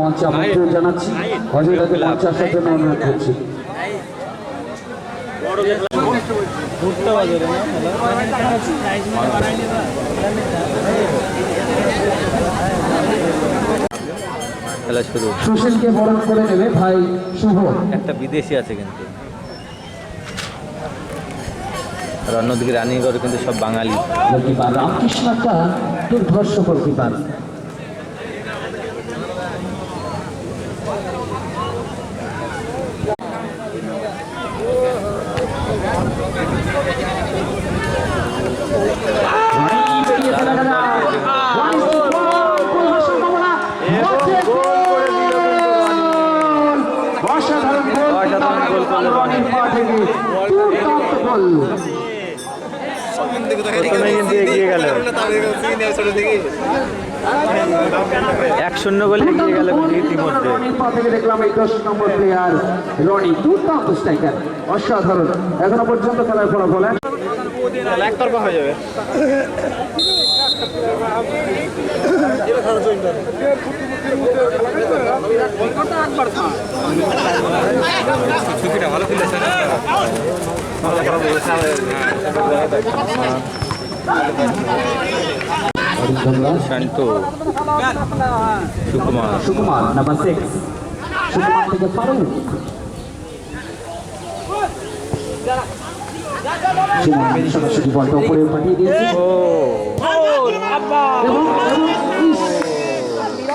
মঞ্চে আমন্ত্রণ জানাচ্ছি। অজয়দাকে মঞ্চে আসার জন্য অনুরোধ করছি। শুরু সুশীলকে বরণ করে নেবে ভাই শুভ। একটা বিদেশি আছে কিন্তু। আর অন্যদিকে রানিগড় কিন্তু সব বাঙালি। রামকৃষ্ণ একটা দুর্ধর্ষ গোলকিপার এক শূন্য গোলে এগিয়ে গেল ইতিমধ্যে। রনি অসাধারণ এখনও পর্যন্ত খেলার ফলাফল এক অরিন্দমরা শান্ত সুকুমার সুকুমার নাম্বার সিক্স সুকুমার থেকে ফারুক সুকুমার সরাসরি বলটা উপরে পাঠিয়ে দিয়েছে ও এবং এবং ইস,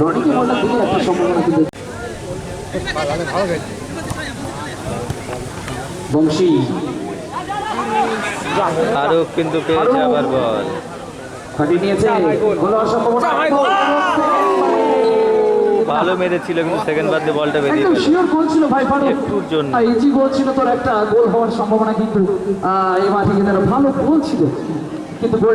রনিকে একটা সম্ভাবনা কিন্তু বংশী। আরও কিন্তু পেয়েছে আবার বল। ফাটিয়ে নিয়েছে। গোল হওয়ার সম্ভাবনা ভালো মেরেছিল কিন্তু সেকেন্ড বাদ বলটা বেরিয়ে গেল। শিওর গোল ছিল ভাই ফারুক একটুর জন্য। ইজি গোল ছিল তোর একটা। গোল হওয়ার সম্ভাবনা কিন্তু আহ, এই মাঠে কিন্তু ভালো গোল ছিল। কিন্তু গোল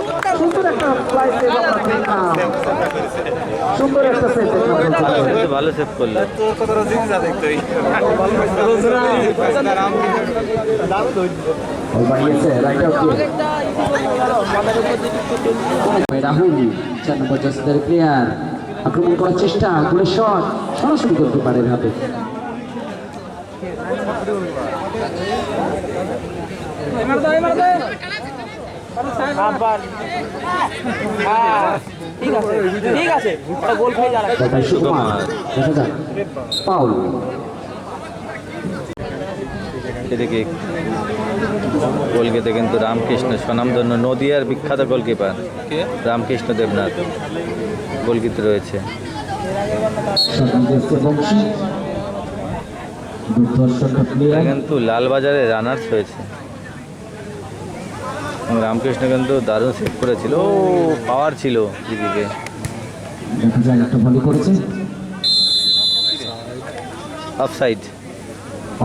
গোল সুন্দর একটা ফ্লাইট সুন্দর একটা সেভ ভালো সেভ করল বাড়িয়েছে রাইট আউট রাহুল চার নম্বর জাসিদার প্লেয়ার আক্রমণ করার চেষ্টা গোলের শট সরাসরি করতে পারে হাতে বলটাই সুকুমার দেখা যাক পাউল। এদিকে গোলকিতে কিন্তু রামকৃষ্ণ স্বনামধন্য নদিয়ার বিখ্যাত গোলকিপার। রামকৃষ্ণ দেবনাথ। গোলকিতে রয়েছে। কিন্তু লালবাজারে রানার্স হয়েছে রামকৃষ্ণ কিন্তু দারুণ সেভ করেছিল। ও পাওয়ার ছিল দিদিকে। দেখা যায় একটা ভলি করেছে। অফসাইড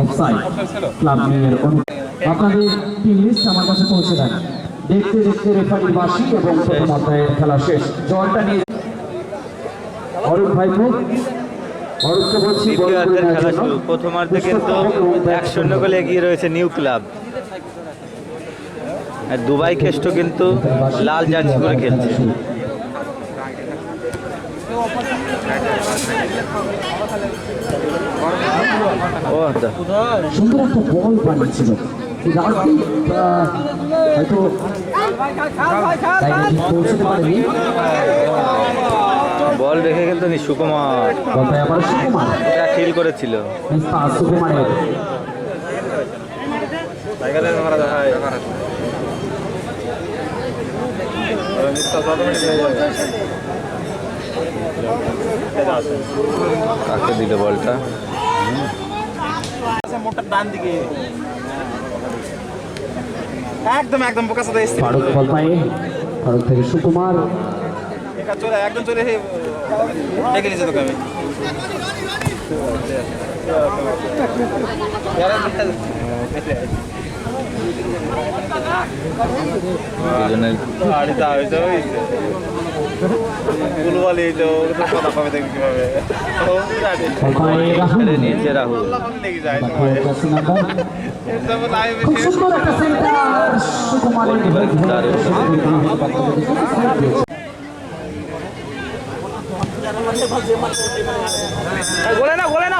অফসাইড ক্লাব নিয়ের আপনাদের টিম লিস্ট আমার কাছে পৌঁছে দেন। দেখতে দেখতে রেফারির বাসি এবং প্রথম অধ্যায়ের খেলা শেষ। জলটা নিয়ে অরূপ ভাইপো প্রথমার্ধে কিন্তু এক শূন্য গোলে এগিয়ে রয়েছে নিউ ক্লাব। দুবাই কেষ্ট কিন্তু লাল জার্সি করে খেলছে। সুন্দর একটা বল বানিয়েছিল। হয়তো পৌঁছতে পারেনি। বল রেখে কিন্তু নি সুকুমার। সুকুমার। এটা খিল করেছিল। মিস পাস সুকুমারের কাকে দিল বলটা? মোটর ডান দিকে। একদম একদম বোকা সাথে এসছে। ফারুক বল পায় ফারুক থেকে সুকুমার। একা চলে একদম চলে হে ডেকে নিয়েছে তোকে আমি আড়িটা হয়েছে হয়েছে এই তো কথা পাবে দেখবি কীভাবে ও জানে বল পায় রাহুল ছেড়ে নিয়েছে রাহুল লেগে যায় বাকি জার্সি নাম্বার সব লাইভে খুব সুন্দর একটা সেন্টার সুকুমারের গোলে না গোলে না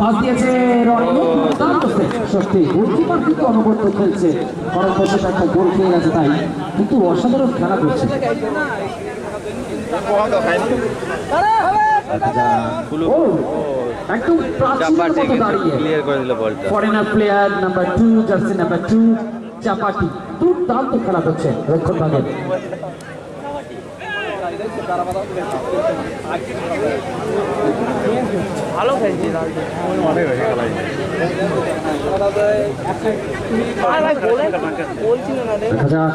পাস দিয়েছে রনি দুর্দান্ত save, সত্যি গোলকিপার কিন্তু অনবদ্য খেলছে। খরচ একটা গোল খেয়ে গেছে তাই। কিন্তু অসাধারণ খেলা করছে। একদম দাঁড়িয়ে। Foreigner player number two jersey number two চাপাটি দুর্দান্ত খেলা করছে রক্ষণ ভাগের দেখা যাক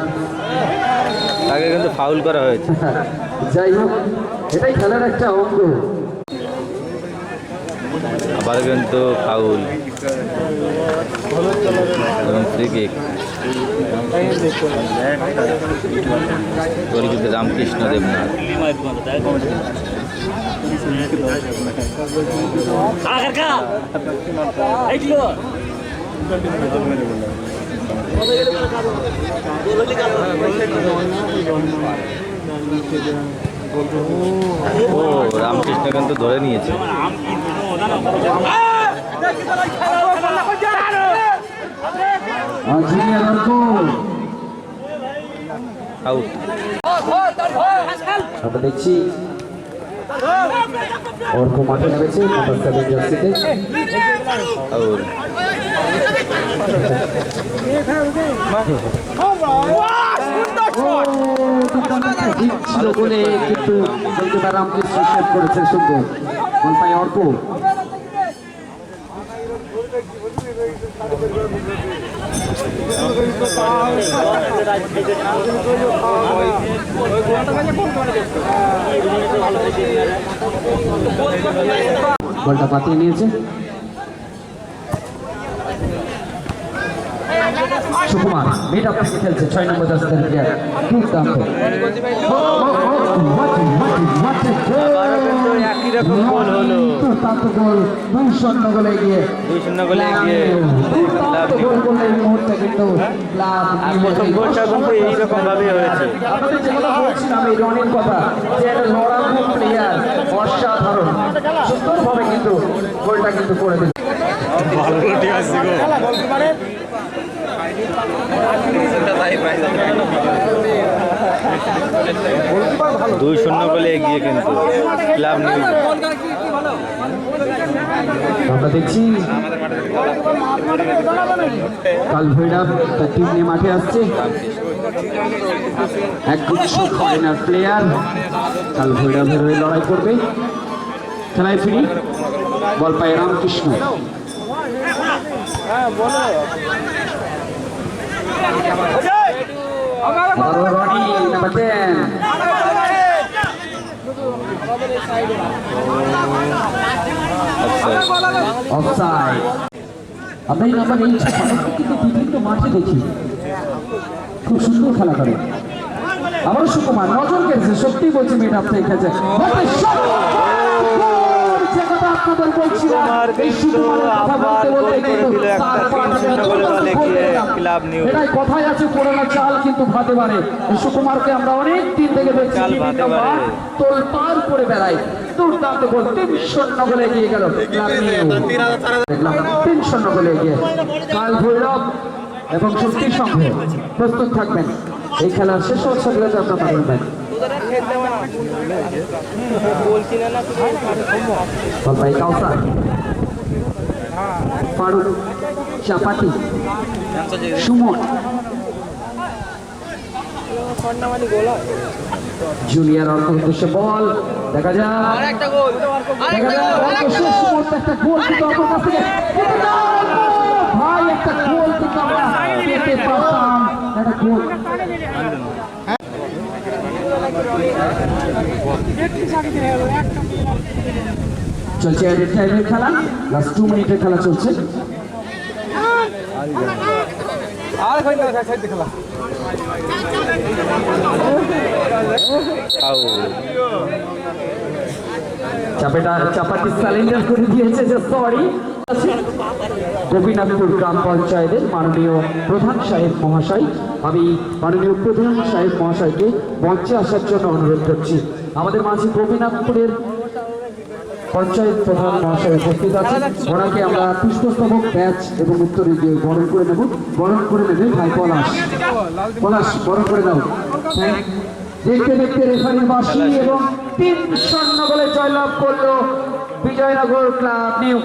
তাকে কিন্তু ফাউল করা হয়েছে। যাই হোক এটাই খেলার একটা অঙ্গ। আবার কিন্তু ফাউল। এবং free kick goal Ramkrishna Debnath ও রামকৃষ্ণ কিন্তু ধরে নিয়েছে। আমরা দেখছি অর্ক মাঠে নেমেছে সেভেন জার্সিতে কিন্তু রামকৃষ্ণ করেছে সুন্দর অর্ক বলটা পাতিয়ে নিয়েছে। সুকুমার মিড অফ থেকে খেলছে ছয় নম্বর দশের প্লেয়ার। দুর্দান্ত। দুর্দান্ত গোল দুই শূন্য গোলে গিয়ে দুই শূন্য গোলে এগিয়ে। দুর্দান্ত গোল করলে এই মুহূর্তে কিন্তু প্রথম গোলটা এইরকম হয়েছে। কথা বলছিলাম এই রনির কথা যে একটা লড়াকু প্লেয়ার অসাধারণ। সুন্দরভাবে কিন্তু গোলটা কিন্তু করে দিচ্ছে দুই শূন্য বলে এগিয়ে কিন্তু ক্লাব আমরা দেখছি কাল ভৈরব তার টিম নিয়ে মাঠে আসছে। এক ফরেনার প্লেয়ার কাল ভৈরবের হয়ে লড়াই করবে। খেলায় ফিরি। বল পায় রামকৃষ্ণ। আবারও রনি আপনি এই এইট কিন্তু বিভিন্ন মাঠে দেখি খুব সুন্দর খেলা করে আবার সুকুমার নজর কেড়েছে সত্যি বলছি মেয়েটা আপনি খেলছে What a shot! যেখানে কথা আপনাদের বলছি না। সুকুমার কিন্তু আবার গোল করে কিন্তু দিল একটা তিন শূন্য গোলে বলে গিয়ে ক্লাব নিউজ। এটাই কথাই আছে পুরোনো চাল কিন্তু ভাতে পারে এই সুকুমারকে আমরা অনেক দিন থেকে দেখছি চাল বিভিন্ন ভাতে পারে। মাঠ তোল পার করে বেড়ায় দুর্দান্ত গোল তিন শূন্য গোলে এগিয়ে গেল ক্লাব নিউ। দেখলাম তিন শূন্য গোলে এগিয়ে কাল ভৈরব এবং শক্তি সংঘ প্রস্তুত থাকবেন এই খেলার শেষ অবস্থাগুলোতে আপনারা বলবেন বলবাই কাউসার? ফারুক চাপাতি সুমন জুনিয়র অর্থ উদ্দেশ্যে বল দেখা যাক। দেখা যাক অল্প শেষ একটা গোল কিন্তু অপর কাছ থেকে। ভাই একটা গোল কিন্তু আমরা পেতে পারতাম। একটা গোল। চলছে এডেড টাইমের খেলা? লাস্ট টু মিনিটের খেলা চলছে। চাপেটা চাপাটি স্যালেন্ডার করে দিয়েছে, যে সরি গোপীনাথপুর গ্রাম পঞ্চায়েতের মাননীয় প্রধান সাহেব মহাশয়। আমি মাননীয় প্রধান সাহেব মহাশয়কে মঞ্চে আসার জন্য অনুরোধ করছি। আমাদের মাঝে গোপীনাথপুরের পঞ্চায়েত প্রধান মহাশয় উপস্থিত আছেন। ওনাকে আমরা পুষ্পস্তবক, ব্যাচ এবং উত্তরে দিয়ে বরণ করে নেব। বরণ করে নেবে ভাই পলাশ। পলাশ, বরণ করে দাও দেখতে দেখতে রেফারির বাসি এবং তিন স্বর্ণ বলে জয়লাভ করল বিজয়নগর ক্লাব নিউ।